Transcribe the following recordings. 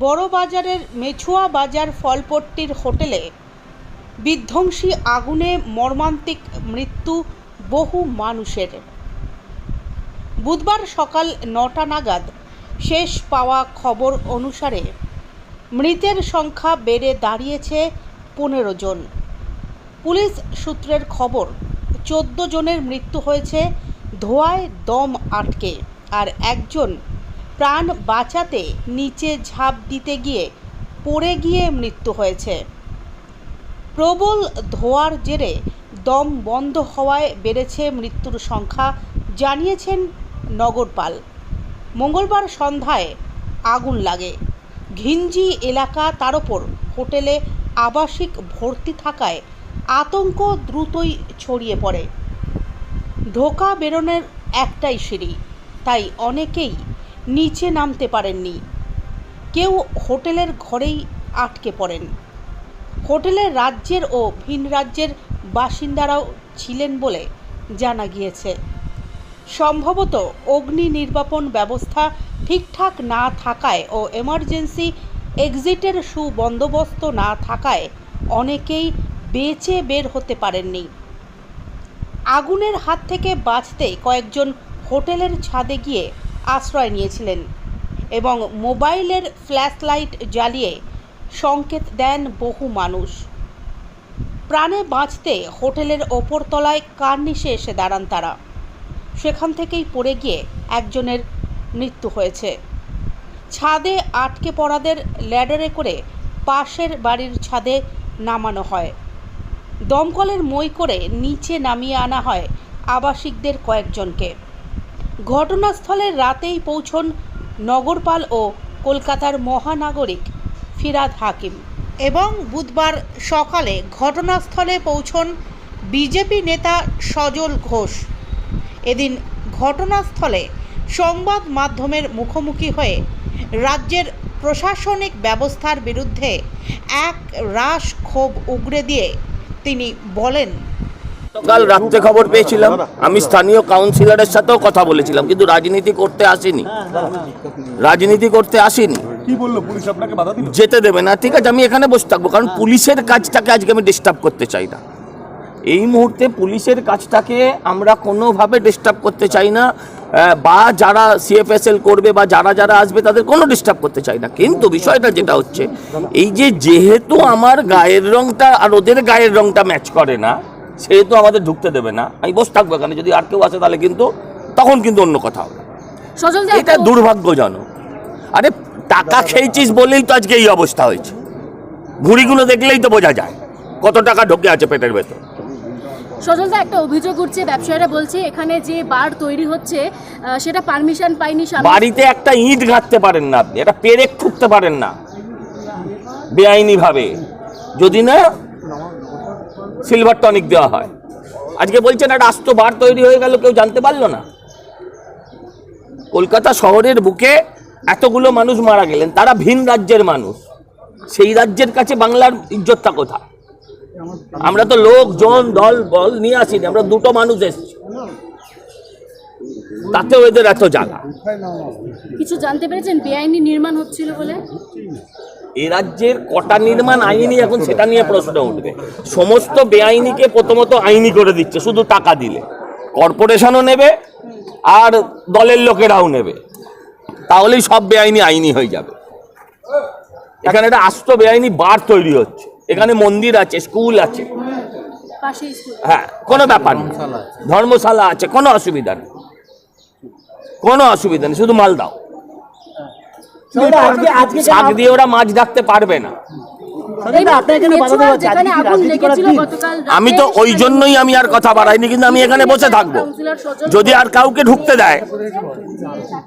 বড় বাজারের মেছুয়া বাজার ফলপট্টির হোটেলে বিধ্বংসী আগুনে মর্মান্তিক মৃত্যু বহু মানুষের। বুধবার সকাল নটা নাগাদ শেষ পাওয়া খবর অনুসারে মৃতের সংখ্যা বেড়ে দাঁড়িয়েছে পনেরো জন। পুলিশ সূত্রের খবর, চোদ্দ জনের মৃত্যু হয়েছে ধোঁয়ায় দম আটকে আর একজন প্রাণ বাঁচাতে নিচে ঝাঁপ দিতে গিয়ে পড়ে গিয়ে মৃত্যু হয়েছে। প্রবল ধোঁয়ার জেরে দম বন্ধ হওয়ায় বেড়েছে মৃত্যুর সংখ্যা, জানিয়েছেন নগরপাল। মঙ্গলবার সন্ধ্যায় আগুন লাগে। ঘিঞ্জি এলাকা তার ওপর হোটেলে আবাসিক ভর্তি থাকায় আতঙ্ক দ্রুতই ছড়িয়ে পড়ে। ঢোকা বেরোনোর একটাই সিঁড়ি, তাই অনেকেই নিচে নামতে পারেননি। কেউ হোটেলের ঘরেই আটকে পড়েন। হোটেলের রাজ্যের ও ভিন রাজ্যের বাসিন্দারাও ছিলেন বলে জানা গিয়েছে। সম্ভবত অগ্নি নির্বাপন ব্যবস্থা ঠিকঠাক না থাকায় ও এমার্জেন্সি এক্সিটের সুবন্দোবস্ত না থাকায় অনেকেই বেঁচে বের হতে পারেননি। আগুনের হাত থেকে বাঁচতে কয়েকজন হোটেলের ছাদে গিয়ে আশ্রয় নিয়েছিলেন এবং মোবাইলের ফ্ল্যাশ লাইট জ্বালিয়ে সংকেত দেন বহু মানুষ। প্রাণে বাঁচতে হোটেলের ওপর তলায় কার্নিশে এসে দাঁড়ান তারা। সেখান থেকেই পড়ে গিয়ে একজনের মৃত্যু হয়েছে। ছাদে আটকে পড়াদের ল্যাডারে করে পাশের বাড়ির ছাদে নামানো হয়। দমকলের মই করে নিচে নামিয়ে আনা হয় আবাসিকদের কয়েকজনকে। ঘটনাস্থলে রাতেই পৌঁছন নগরপাল ও কলকাতার মহানাগরিক ফিরাদ হাকিম। এবং বুধবার সকালে ঘটনাস্থলে পৌঁছন বিজেপি নেতা সজল ঘোষ। এদিন ঘটনাস্থলে সংবাদ মাধ্যমের মুখোমুখি হয়ে রাজ্যের প্রশাসনিক ব্যবস্থার বিরুদ্ধে এক রাশ ক্ষোভ উগরে দিয়ে তিনি বলেন কাল রাত্রে খবর পেয়েছিলাম। আমি স্থানীয় কাউন্সিলরের সাথেও কথা বলেছিলাম কিন্তু রাজনীতি করতে আসিনি। রাজনীতি করতে আসিনি। যেতে দেবে না ঠিক আছে আমি এখানে বসে থাকব কারণ পুলিশের কাজটাকে আজকে আমি ডিস্টার্ব করতে চাই না। এই মুহূর্তে পুলিশের কাজটাকে আমরা কোনোভাবে ডিস্টার্ব করতে চাই না বা যারা সিএফএসএল করবে বা যারা যারা আসবে তাদের কোনো ডিস্টার্ব করতে চাই না। কিন্তু বিষয়টা যেটা হচ্ছে এই যে যেহেতু আমার গায়ের রংটা আর ওদের গায়ের রংটা ম্যাচ করে না সেহেতু আমাদের ঢুকতে দেবে না। আমি বসে থাকব এখানে যদি আর কেউ আসে তাহলে কিন্তু তখন কিন্তু অন্য কথা হবে। এটা দুর্ভাগ্যজনক। আরে টাকা খেয়েছিস বলেই তো আজকে এই অবস্থা হয়েছে। ঘুড়িগুলো দেখলেই তো বোঝা যায় কত টাকা ঢোকে আছে পেটের ভেতর। সজল দা একটা অভিযোগ উঠছে ব্যবসায়ীরা বলছে এখানে যে বার তৈরি হচ্ছে আহ, সেটা পারমিশন পাইনি স্বামী। বাড়িতে একটা ইট গাঁথতে পারেন না আপনি এটা পেরেক ঠুকতে পারেন না। বেআইনি ভাবে যদি না সিলভার টনিক দেওয়া হয়। আজকে বলছেন একটা আস্ত বার তৈরি হয়ে গেল, কেউ জানতে পারল না। কলকাতা শহরের বুকে এতগুলো মানুষ মারা গেলেন, তারা ভিন রাজ্যের মানুষ। সেই রাজ্যের কাছে বাংলার ইজ্জতটা কোথায়? আমরা তো লোক জন দল, বল নিয়ে আসিনি, আমরা দুটো মানুষ এসেছি। তাতেও এদের এত জায়গা কিছু জানতে পেরেছেন বেআইনি নির্মাণ হচ্ছিল বলে? এ রাজ্যের কটা নির্মাণ আইনি এখন সেটা নিয়ে প্রশ্ন উঠবে। সমস্ত বেআইনিকে প্রথমত আইনি করে দিচ্ছে শুধু টাকা দিলে। কর্পোরেশনও নেবে আর দলের লোকেরাও নেবে। তাহলেই সব বেআইনি আইনি হয়ে যাবে। এখানে একটা আস্ত বেআইনি বার তৈরি হচ্ছে। এখানে মন্দির আছে স্কুল আছে। হ্যাঁ কোনো ব্যাপার না ধর্মশালা আছে কোনো অসুবিধা নেই। কোনো অসুবিধা নেই শুধু মাল দাও। শাক দিয়ে ওরা মাছ ডাকতে পারবে না। আমি তো ওই জন্যই আমি আর কথা বাড়াইনি কিন্তু আমি এখানে বসে থাকব। যদি আর কাউকে ঢুকতে দেয়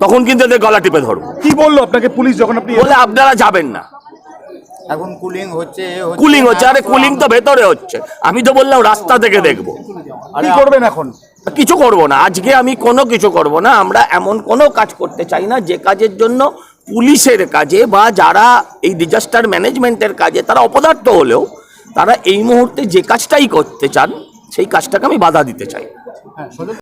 তখন কিন্তু এদের গলা টিপে ধরবো। কি বলল আপনাকে পুলিশ যখন আপনি বলে আপনারা যাবেন না। এখন কুলিং হচ্ছে কুলিং হচ্ছে আরে কুলিং তো ভেতরে হচ্ছে। আমি তো বললাম রাস্তা থেকে দেখব। কি করবেন এখন? কিছু করব না। আজকে আমি কোনো কিছু করব না। আমরা এমন কোনো কাজ করতে চাই না যে কাজের জন্য পুলিশের কাজে বা যারা এই ডিজাস্টার ম্যানেজমেন্টের কাজে তারা অপদার্থ হলেও তারা এই মুহূর্তে যে কাজটাই করতে চান সেই কাজটাকে আমি বাধা দিতে চাই।